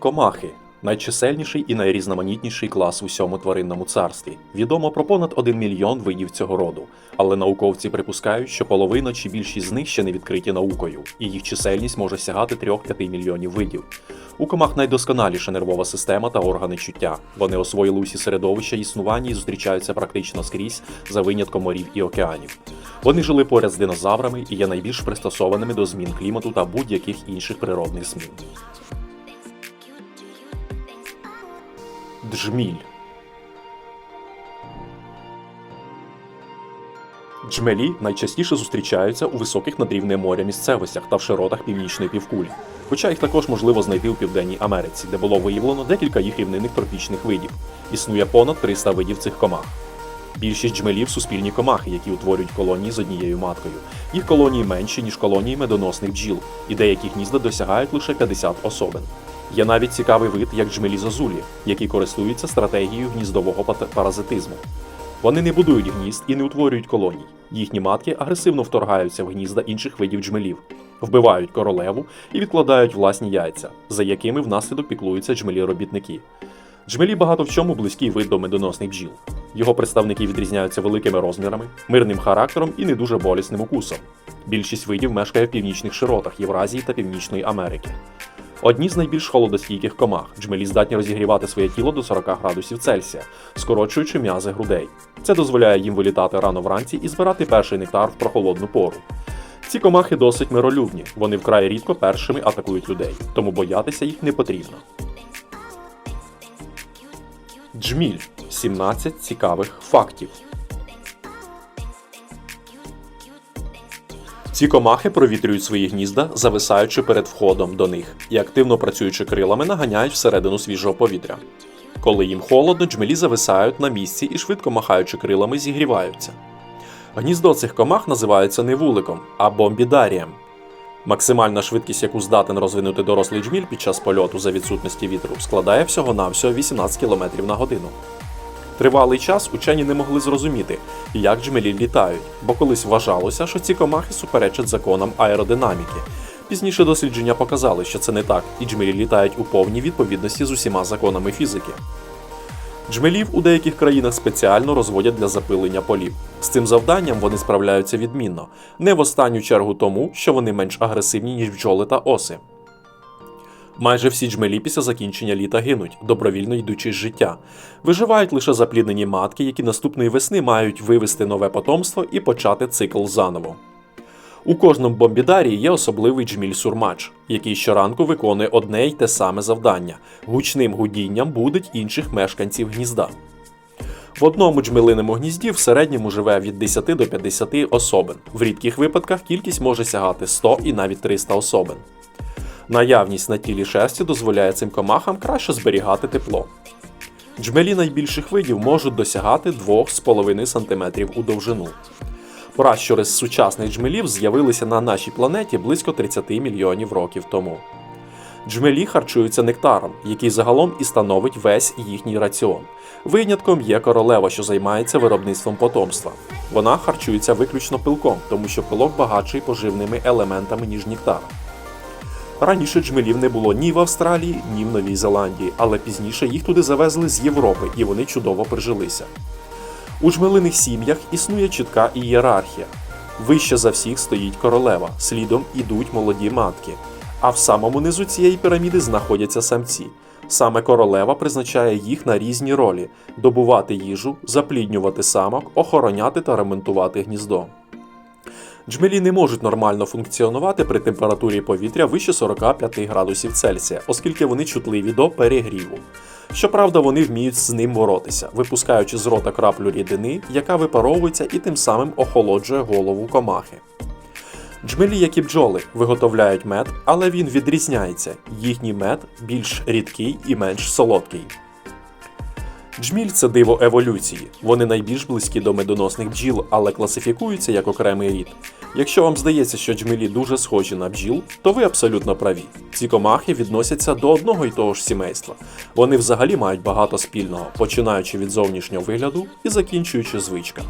Комахи найчисельніший і найрізноманітніший клас в усьому тваринному царстві. Відомо про понад 1 мільйон видів цього роду, але науковці припускають, що половина чи більшість з них ще не відкриті наукою, і їх чисельність може сягати 3-5 мільйонів видів. У комах найдосконаліша нервова система та органи чуття. Вони освоїли усі середовища існування і зустрічаються практично скрізь за винятком морів і океанів. Вони жили поряд з динозаврами і є найбільш пристосованими до змін клімату та будь-яких інших природних змін. Джміль. Джмелі найчастіше зустрічаються у високих над рівнем моря місцевостях та в широтах північної півкулі. Хоча їх також можливо знайти у Південній Америці, де було виявлено декілька їх рівнинних тропічних видів. Існує понад 300 видів цих комах. Більшість джмелів суспільні комахи, які утворюють колонії з однією маткою. Їх колонії менші, ніж колонії медоносних бджіл, і деякі гнізда досягають лише 50 особин. Є навіть цікавий вид, як джмелі зозулі, які користуються стратегією гніздового паразитизму. Вони не будують гнізд і не утворюють колоній. Їхні матки агресивно вторгаються в гнізда інших видів джмелів, вбивають королеву і відкладають власні яйця, за якими внаслідок піклуються джмелі-робітники. Джмелі багато в чому близький вид до медоносних бджіл. Його представники відрізняються великими розмірами, мирним характером і не дуже болісним укусом. Більшість видів мешкає в північних широтах Євразії та Північної Америки. Одні з найбільш холодостійких комах джмелі здатні розігрівати своє тіло до 40 градусів Цельсія, скорочуючи м'язи грудей. Це дозволяє їм вилітати рано вранці і збирати перший нектар в прохолодну пору. Ці комахи досить миролюбні, вони вкрай рідко першими атакують людей, тому боятися їх не потрібно. Джміль 17 цікавих фактів. Ці комахи провітрюють свої гнізда, зависаючи перед входом до них, і активно працюючи крилами, наганяють всередину свіжого повітря. Коли їм холодно, джмелі зависають на місці і швидко махаючи крилами, зігріваються. Гніздо цих комах називається не вуликом, а. Максимальна швидкість, яку здатен розвинути дорослий джміль під час польоту за відсутності вітру, складає всього-навсього 18 км на годину. Тривалий час учені не могли зрозуміти, як джмелі літають, бо колись вважалося, що ці комахи суперечать законам аеродинаміки. Пізніше дослідження показали, що це не так, і джмелі літають у повній відповідності з усіма законами фізики. Джмелів у деяких країнах спеціально розводять для запилення полів. З цим завданням вони справляються відмінно, не в останню чергу тому, що вони менш агресивні, ніж бджоли та оси. Майже всі джмелі після закінчення літа гинуть, добровільно йдучи з життя. Виживають лише запліднені матки, які наступної весни мають вивести нове потомство і почати цикл заново. У кожному бомбідарії є особливий джміль-сурмач, який щоранку виконує одне й те саме завдання гучним гудінням будить інших мешканців гнізда. В одному джмелиному гнізді в середньому живе від 10 до 50 особин. В рідких випадках кількість може сягати 100 і навіть 300 особин. Наявність на тілі шерсті дозволяє цим комахам краще зберігати тепло. Джмелі найбільших видів можуть досягати 2,5 см у довжину. Пращури з сучасних джмелів з'явилися на нашій планеті близько 30 мільйонів років тому. Джмелі харчуються нектаром, який загалом і становить весь їхній раціон. Винятком є королева, що займається виробництвом потомства. Вона харчується виключно пилком, тому що пилок багатший поживними елементами, ніж нектар. Раніше джмелів не було ні в Австралії, ні в Новій Зеландії, але пізніше їх туди завезли з Європи і вони чудово прижилися. У джмелиних сім'ях існує чітка ієрархія. Вище за всіх стоїть королева, слідом ідуть молоді матки. А в самому низу цієї піраміди знаходяться самці. Саме королева призначає їх на різні ролі: добувати їжу, запліднювати самок, охороняти та ремонтувати гніздо. Джмелі не можуть нормально функціонувати при температурі повітря вище 45 градусів Цельсія, оскільки вони чутливі до перегріву. Щоправда, вони вміють з ним боротися, випускаючи з рота краплю рідини, яка випаровується і тим самим охолоджує голову комахи. Джмелі, як і бджоли, виготовляють мед, але він відрізняється. Їхній мед більш рідкий і менш солодкий. Джміль це диво еволюції. Вони найбільш близькі до медоносних бджіл, але класифікуються як окремий рід. Якщо вам здається, що джмелі дуже схожі на бджіл, то ви абсолютно праві. Ці комахи відносяться до одного й того ж сімейства. Вони взагалі мають багато спільного, починаючи від зовнішнього вигляду і закінчуючи звичками.